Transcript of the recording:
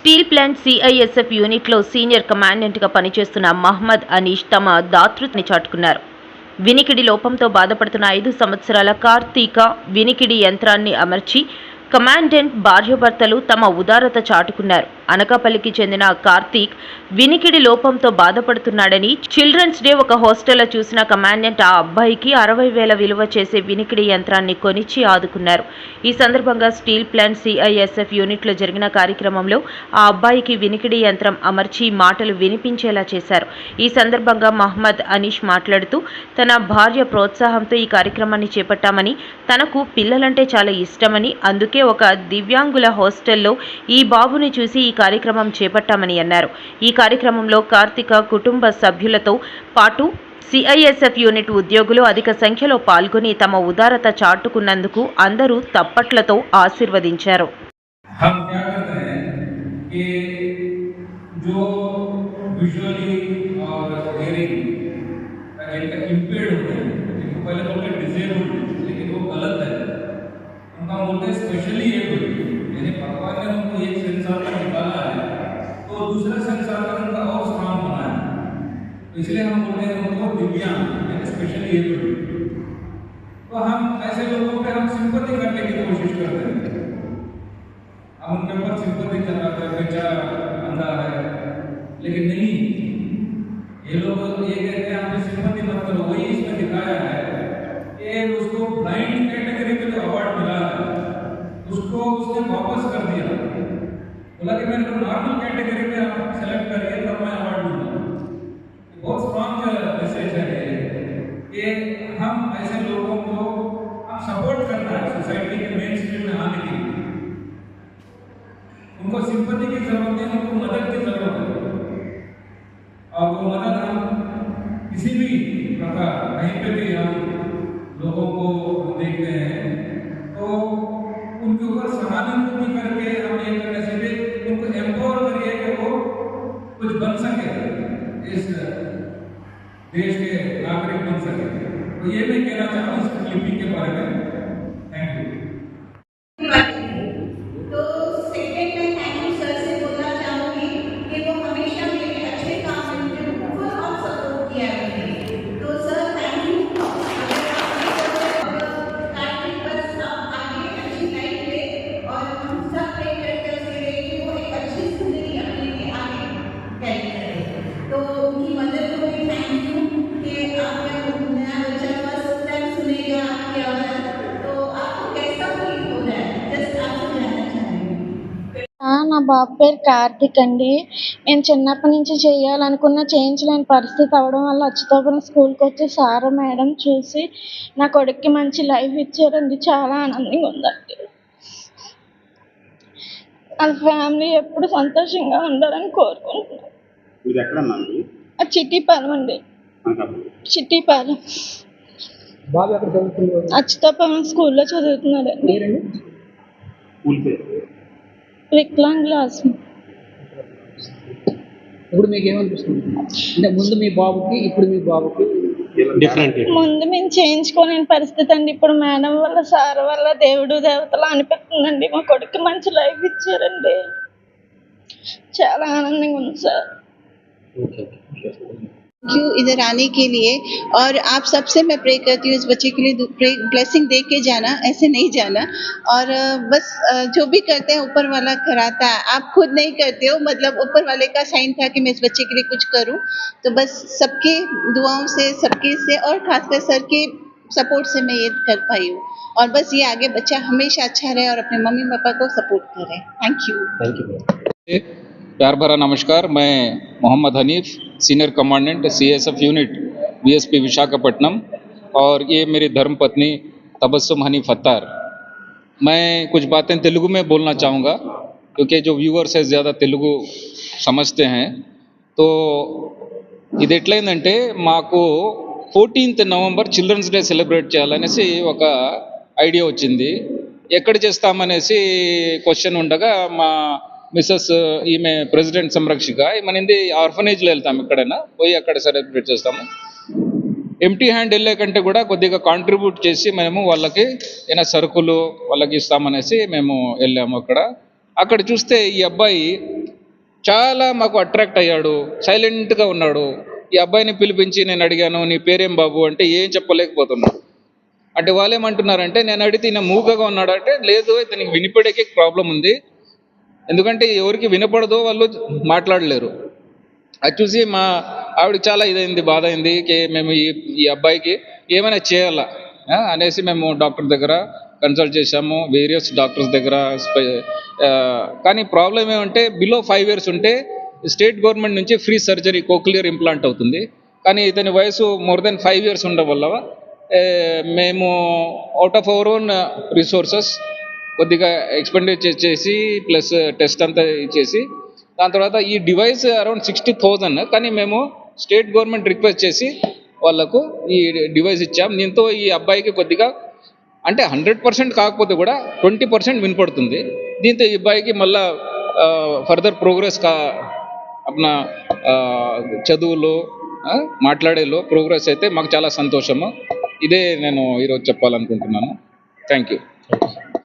Steel plant CISF యూనిట్లో senior కమాండెంట్గా పనిచేస్తున్న మహ్మద్ అనీష్ తమ దాతృత్ని చాటుకున్నారు. వినికిడి లోపంతో బాధపడుతున్న ఐదు సంవత్సరాల కార్తీక వినికిడి యంత్రాన్ని అమర్చి కమాండెంట్ భార్యాభర్తలు తమ ఉదారత చాటుకున్నారు. అనకాపల్లికి చెందిన కార్తీక్ వినికిడి లోపంతో బాధపడుతున్నాడని చిల్డ్రన్స్ డే ఒక హాస్టల్లో చూసిన కమాండెంట్ ఆ అబ్బాయికి అరవై వేల విలువ చేసే వినికిడి యంత్రాన్ని కొనిచ్చి ఆదుకున్నారు. ఈ సందర్భంగా స్టీల్ ప్లాంట్ సిఐఎస్ఎఫ్ యూనిట్లో జరిగిన కార్యక్రమంలో ఆ అబ్బాయికి వినికిడి యంత్రం అమర్చి మాటలు వినిపించేలా చేశారు. ఈ సందర్భంగా మహ్మద్ అనీష్ మాట్లాడుతూ తన భార్య ప్రోత్సాహంతో ఈ కార్యక్రమాన్ని చేపట్టామని తనకు పిల్లలంటే చాలా ఇష్టమని అందుకే ఒక దివ్యాంగుల హాస్టల్లో ఈ బాబుని చూసి ఈ కార్యక్రమం చేపట్టామని అన్నారు. ఈ కార్యక్రమంలో కార్తిక కుటుంబ సభ్యులతో పాటు సిఐఎస్ఎఫ్ యూనిట్ ఉద్యోగులు అధిక సంఖ్యలో పాల్గొని తమ ఉదారత చాటుకున్నందుకు అందరూ తప్పట్లతో ఆశీర్వదించారు. हम तो दूसरे संचालन का और स्थान होना है। इसलिए हम बोलते हैं उनको दिव्यांग स्पेशली एबल्ड तो हम ऐसे लोगों पर हम सिंपति करने की कोशिश करते हैं। हम उनके ऊपर सिंपति चाहते हैं बेचारा अंधा है, लेकिन नहीं। बोला कि मेरे को नॉर्मल कैटेगरी में आप सेलेक्ट करिए तब मैं अवार्ड दूँगा। बहुत स्ट्रॉन्ग मैसेज है कि हम ऐसे लोगों को, हम सपोर्ट करना है सोसाइटी के मेन स्ट्रीम में आने के लिए। उनको सिंपति की ज़रूरत है उनको मदद की ज़रूरत है। और वो मदद हम किसी भी प्रकार, कहीं पे भी हम लोगों को देखते हैं तो उनके ऊपर इस देश के नागरिक बन सके तो ये मैं कहना चाहता हूँ, इस लिपि के నా బాబు పేరు కార్తిక్ అండి. నేను చిన్నప్పటి నుంచి చేయాలనుకున్న చేయించలేని పరిస్థితి అవడం వల్ల అచ్యుతాపురం స్కూల్కి వచ్చి సార్ మేడం చూసి నా కొడుక్కి మంచి లైఫ్ ఇచ్చారండి. చాలా ఆనందంగా ఉందండి. వాళ్ళ ఫ్యామిలీ ఎప్పుడు సంతోషంగా ఉండాలని కోరుకుంటున్నాను. చిట్టిపాలెం అండి. చిట్టిపాలెం బాబు ఎక్కడ చదువుతున్నారు అచ్యుతాపురం స్కూల్లో పేరండి? స్కూల్ పేరు? వికలాంగుల ఆశ్రమం ఇప్పుడు మీకు ఏమనిపిస్తుంది అంటే ముందు మీ బాబుకి ఇప్పుడు మీ బాబుకి? డిఫరెంట్ ముందు మేము చేయించుకోలేని పరిస్థితి అండి. ఇప్పుడు మేడం వల్ల సార్ వల్ల దేవుడు దేవతలు అనిపిస్తుందండి మా కొడుకు మంచి లైఫ్ ఇచ్చారండి. చాలా ఆనందంగా ఉంది సార్. ఓకే यू इधर आने के लिए। और आप सबसे मैं प्रे करती हूँ इस बच्चे के लिए ब्लेसिंग दे के जाना ऐसे नहीं जाना। और बस जो भी करते हैं ऊपर वाला कराता है। आप खुद नहीं करते हो मतलब ऊपर वाले का साइन था कि मैं इस बच्चे के लिए कुछ करूँ। तो बस सबके दुआओं से सबके से और खासकर सर के सपोर्ट से मैं ये कर पाई हूँ। और बस ये आगे बच्चा हमेशा अच्छा रहे और अपने मम्मी पापा को सपोर्ट करे। थैंक यू थैंक यू प्यार भरा नमस्कार मैं Mohammad Hanif senior commandant CSF unit BSP Visakhapatnam और ये मेरी धर्मपत्नी तबस्सुम हनीफ अत्तार मैं कुछ बातें तेलुगु में बोलना चाहूँगा क्योंकि जो व्यूअर्स है ज़्यादा तेलुगु समझते हैं तो ఇది ఎట్లయిందంటే మాకు fourteenth November children's day celebrate చేయాలనేసి ఒక ఐడియా వచ్చింది ఎక్కడ చేస్తామనేసి క్వశ్చన్ ఉండగా మా మిస్సెస్ ఈమె ప్రెసిడెంట్ సంరక్షిక. ఈమెనింది ఆర్ఫనేజ్లో వెళ్తాం ఎక్కడైనా? పోయి అక్కడ సెలబ్రేట్ చేస్తాము. ఎంటీ హ్యాండ్ వెళ్ళే కంటే కూడా కొద్దిగా కాంట్రిబ్యూట్ చేసి మేము వాళ్ళకి ఏమైనా సరుకులు వాళ్ళకి ఇస్తామనేసి మేము వెళ్ళాము అక్కడ. అక్కడ చూస్తే ఈ అబ్బాయి చాలా మాకు అట్రాక్ట్ అయ్యాడు సైలెంట్గా ఉన్నాడు. ఈ అబ్బాయిని పిలిపించి నేను అడిగాను నీ పేరేం బాబు? అంటే ఏం చెప్పలేకపోతున్నాడు. అంటే వాళ్ళు ఏమంటున్నారంటే నేను అడిగితే ఈయన మూగగా ఉన్నాడంటే లేదు ఇతనికి వినిపడేకి ప్రాబ్లం ఉంది. ఎందుకంటే ఎవరికి వినపడదో వాళ్ళు మాట్లాడలేరు. అది చూసి మా ఆవిడకి చాలా ఇదైంది బాధ అయింది మేము ఈ ఈ అబ్బాయికి ఏమైనా చేయాలా? అనేసి మేము డాక్టర్ దగ్గర కన్సల్ట్ చేశాము వేరియస్ డాక్టర్స్ దగ్గర కానీ ప్రాబ్లం ఏమంటే బిలో ఫైవ్ ఇయర్స్ ఉంటే స్టేట్ గవర్నమెంట్ నుంచి ఫ్రీ సర్జరీ కోక్లియర్ ఇంప్లాంట్ అవుతుంది. కానీ ఇతని వయసు మోర్ దెన్ ఫైవ్ ఇయర్స్ ఉండడం వల్ల మేము out of our own resources కొద్దిగా ఎక్స్పెండిచర్ చేసి ప్లస్ టెస్ట్ అంతా ఇచ్చేసి దాని తర్వాత ఈ డివైస్ అరౌండ్ సిక్స్టీ థౌజండ్ కానీ మేము స్టేట్ గవర్నమెంట్ రిక్వెస్ట్ చేసి వాళ్ళకు ఈ డివైస్ ఇచ్చాం. దీంతో ఈ అబ్బాయికి కొద్దిగా అంటే హండ్రెడ్ పర్సెంట్ కాకపోతే కూడా ట్వంటీ పర్సెంట్ వినపడుతుంది దీంతో ఈ అబ్బాయికి మళ్ళా ఫర్దర్ ప్రోగ్రెస్ కా అప్న చదువులో మాట్లాడేలో ప్రోగ్రెస్ అయితే మాకు చాలా సంతోషము. ఇదే నేను ఈరోజు చెప్పాలనుకుంటున్నాను. Thank you